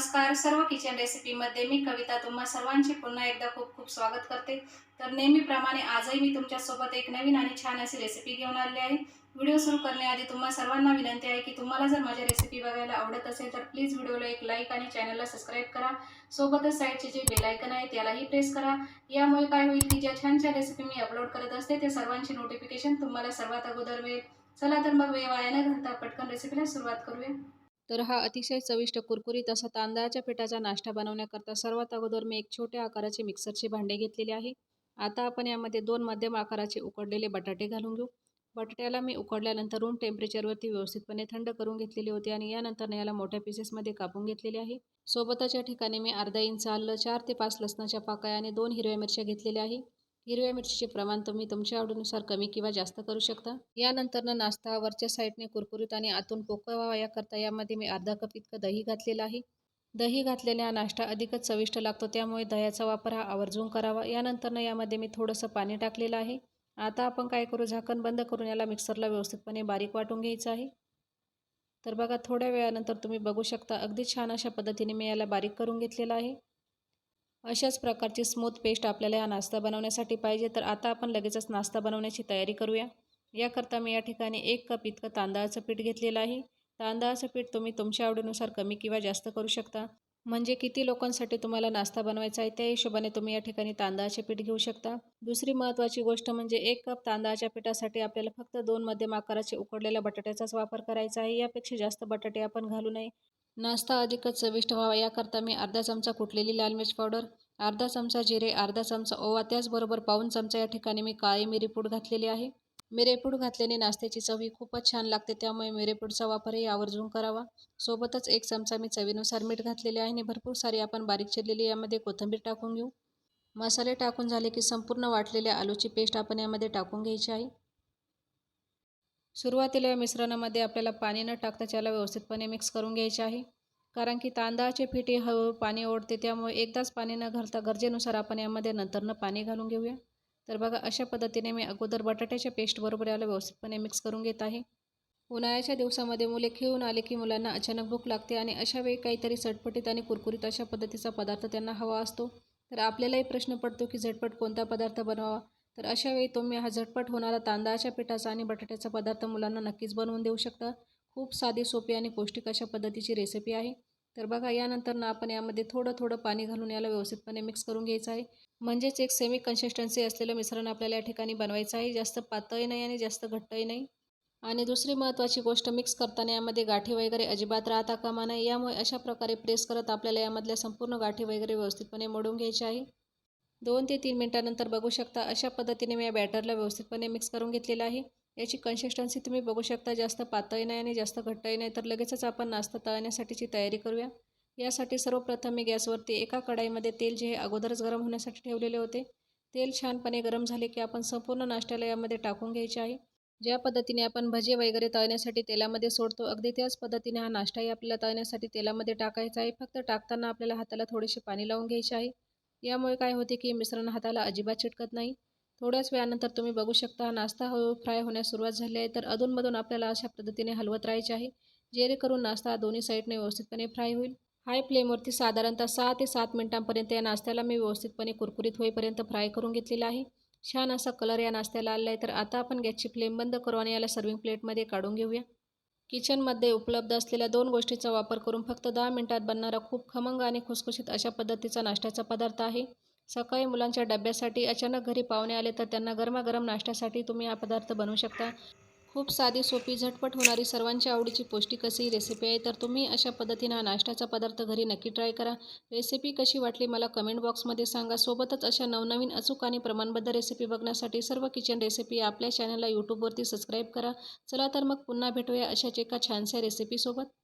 नमस्कार. सर्व किचन रेसिपीमध्ये मी कविता तुम्हा सर्वांचे पुन्हा एकदा खूप खूप स्वागत करते. तर नेहमीप्रमाणे आजही मी तुमच्यासोबत एक नवीन आणि छान अशी रेसिपी घेऊन आली आहे. व्हिडिओ सुरू करण्याआधी तुम्हा सर्वांना विनंती आहे की तुम्हाला जर माझ्या रेसिपी बघायला आवडत असेल तर प्लीज व्हिडिओला एक लाईक आणि चॅनलला सबस्क्राईब करा. सोबतच साईडचे जे बेलायकन आहे त्यालाही प्रेस करा. यामुळे काय होईल की ज्या छान छान रेसिपी मी अपलोड करत असते ते सर्वांचे नोटिफिकेशन तुम्हाला सर्वात अगोदर मिळेल. चला तर मग वेळ वाया न घालता पटकन रेसिपीला सुरुवात करूया. तर हा अतिशय चविष्ट कुरकुरीत असा तांदळाच्या पिठाचा नाश्ता बनवण्याकरता सर्वात अगोदर मी एक छोट्या आकाराचे मिक्सरचे भांडे घेतलेले आहे. आता आपण यामध्ये दोन मध्यम आकाराचे उकडलेले बटाटे घालून घेऊ. बटाट्याला मी उकडल्यानंतर रूम टेम्परेचरवरती व्यवस्थितपणे थंड करून घेतलेले होते आणि यानंतर याला मोठ्या पीसेसमध्ये कापून घेतलेले आहे. सोबतच या ठिकाणी मी अर्धा इंच आलं चार ते पाच लसणाच्या पाकळ्या आणि दोन हिरव्या मिरच्या घेतलेल्या आहे. हिरव्या मिरचीचे प्रमाण तुम्ही तुमच्या आवडीनुसार कमी किंवा जास्त करू शकता. यानंतर नाश्ता वरच्या साईडने कुरकुरीत आणि आतून पोकळ व्हावा याकरता यामध्ये मी अर्धा कप इतकं दही घातलेलं आहे. दही घातलेला हा नाश्ता अधिकच चविष्ट लागतो त्यामुळे दह्याचा वापर हा आवर्जून करावा. यानंतर यामध्ये मी थोडंसं पाणी टाकलेलं आहे. आता आपण काय करू झाकण बंद करून याला मिक्सरला व्यवस्थितपणे बारीक वाटून घ्यायचं आहे. तर बघा थोड्या वेळानंतर तुम्ही बघू शकता अगदी छान अशा पद्धतीने मी याला बारीक करून घेतलेलं आहे. अशाच प्रकारची स्मूथ पेस्ट आपल्याला हा नाश्ता बनवण्यासाठी पाहिजे. तर आता आपण लगेचच नाश्ता बनवण्याची तयारी करूया. याकरता मी या ठिकाणी एक कप इतकं तांदळाचं पीठ घेतलेलं आहे. तांदळाचं पीठ तुम्ही तुमच्या आवडीनुसार कमी किंवा जास्त करू शकता. म्हणजे किती लोकांसाठी तुम्हाला नाश्ता बनवायचा आहे त्या हिशोबाने तुम्ही या ठिकाणी तांदळाचे पीठ घेऊ शकता. दुसरी महत्त्वाची गोष्ट म्हणजे एक कप तांदळाच्या पिठासाठी आपल्याला फक्त दोन मध्यम आकाराचे उकडलेल्या बटाट्याचाच वापर करायचा आहे. यापेक्षा जास्त बटाटे आपण घालू नये. नाश्ता अधिकच चविष्ट व्हावा. याकरता मी अर्धा चमचा कुटलेली लाल मिरच पावडर अर्धा चमचा जिरे अर्धा चमचा ओवा त्याचबरोबर पाऊन चमचा या ठिकाणी मी काळी मिरीपूड घातलेली आहे. मिरेपूड घातल्याने नाश्त्याची चव ही खूपच छान लागते त्यामुळे मिरेपूडचा वापरही आवर्जून करावा. सोबतच एक चमचा मी चवीनुसार मीठ घातलेले आहे आणि भरपूर सारी आपण बारीक चिरलेली यामध्ये कोथिंबीर टाकून घेऊ. मसाले टाकून झाले की संपूर्ण वाटलेल्या आलूची पेस्ट आपण यामध्ये टाकून घ्यायची आहे. सुरुवातीला या मिश्रणामध्ये आपल्याला पाणी न टाकता त्याला व्यवस्थितपणे मिक्स करून घ्यायचे आहे. कारण की तांदळाचे फिटे हळूहळू पाणी ओढते त्यामुळे एकदाच पाणी न घालता गरजेनुसार आपण यामध्ये नंतरनं पाणी घालून घेऊया. तर बघा अशा पद्धतीने मी अगोदर बटाट्याच्या पेस्टबरोबर याला व्यवस्थितपणे मिक्स करून घेत आहे. उन्हाळ्याच्या दिवसामध्ये मुले खेळून आले की मुलांना अचानक भूक लागते आणि अशा वेळी काहीतरी चटपटीत आणि कुरकुरीत अशा पद्धतीचा पदार्थ त्यांना हवा असतो. तर आपल्यालाही प्रश्न पडतो की झटपट कोणता पदार्थ बनवावा? तर अशावेळी तुम्ही हा झटपट होणारा तांदळाच्या पिठाचा आणि बटाट्याचा पदार्थ मुलांना नक्कीच बनवून देऊ शकता. खूप साधी सोपी आणि पौष्टिक अशा पद्धतीची रेसिपी आहे. तर बघा यानंतर ना आपण यामध्ये थोडं थोडं पाणी घालून याला व्यवस्थितपणे मिक्स करून घ्यायचं आहे. म्हणजेच एक सेमी कन्सिस्टन्सी असलेलं मिश्रण आपल्याला या ठिकाणी बनवायचं आहे. जास्त पातळही नाही आणि जास्त घट्टही नाही. आणि दुसरी महत्त्वाची गोष्ट मिक्स करताना यामध्ये गाठी वगैरे अजिबात राहता कामा नये. यामुळे अशा प्रकारे प्रेस करत आपल्याला यामधल्या संपूर्ण गाठी वगैरे व्यवस्थितपणे मोडून घ्यायची आहे. दोन ते तीन मिनटानंतर बघू शकता अशा पद्धतीने मी या बॅटरला व्यवस्थितपणे मिक्स करून घेतलेलं आहे. याची कन्सिस्टन्सी तुम्ही बघू शकता जास्त पातळी नाही आणि जास्त घट्टही नाही. तर लगेचच आपण नाश्ता तळण्यासाठीची तयारी करूया. यासाठी सर्वप्रथम मी गॅसवरती एका कढाईमध्ये तेल जे हे अगोदरच गरम होण्यासाठी ठेवलेले होते. तेल छानपणे गरम झाले की आपण संपूर्ण नाश्त्याला यामध्ये टाकून घ्यायचे आहे. ज्या पद्धतीने आपण भजी वगैरे तळण्यासाठी तेलामध्ये सोडतो अगदी त्याच पद्धतीने हा नाश्ताही आपल्याला तळण्यासाठी तेलामध्ये टाकायचा आहे. फक्त टाकताना आपल्याला हाताला थोडेसे पाणी लावून घ्यायचे आहे. यामुळे काय होते की मिश्रण हाताला अजिबात चिटकत नाही. थोड्याच वेळानंतर तुम्ही बघू शकता नाश्ता हळूहळू फ्राय होण्यास सुरुवात झाली आहे. तर अधूनमधून आपल्याला अशा पद्धतीने हलवत राहायचे आहे जेणेकरून नाश्ता दोन्ही साईडने व्यवस्थितपणे फ्राय होईल. हाय फ्लेमवरती साधारणतः सहा ते सात मिनटांपर्यंत या नाश्त्याला मी व्यवस्थितपणे कुरकुरीत होईपर्यंत फ्राय करून घेतलेला आहे. छान असा कलर या नाश्त्याला आला आहे. तर आता आपण गॅसची फ्लेम बंद करू आणि याला सर्विंग प्लेटमध्ये काढून घेऊया. किचनमध्ये उपलब्ध असलेल्या दोन गोष्टीचा वापर करून फक्त दहा मिनटात बनणारा खूप खमंग आणि खुसखुशीत अशा पद्धतीचा नाश्त्याचा पदार्थ आहे. सकाळी मुलांच्या डब्यासाठी अचानक घरी पाहुणे आले तर त्यांना गरमागरम नाश्त्यासाठी तुम्ही हा पदार्थ बनवू शकता. खूप साधी सोपी झटपट होणारी सर्वांच्या आवडीची पौष्टिक अशी रेसिपी आहे. तर तुम्ही अशा पद्धतीनं हा नाश्त्याचा पदार्थ घरी नक्की ट्राय करा. रेसिपी कशी वाटली मला कमेंट बॉक्समध्ये सांगा. सोबतच अशा नवनवीन अचूक आणि प्रमाणबद्ध रेसिपी बघण्यासाठी सर्व किचन रेसिपी आपल्या चॅनलला यूट्यूबवरती सबस्क्राईब करा. चला तर मग पुन्हा भेटूया अशाच एका छानशा रेसिपीसोबत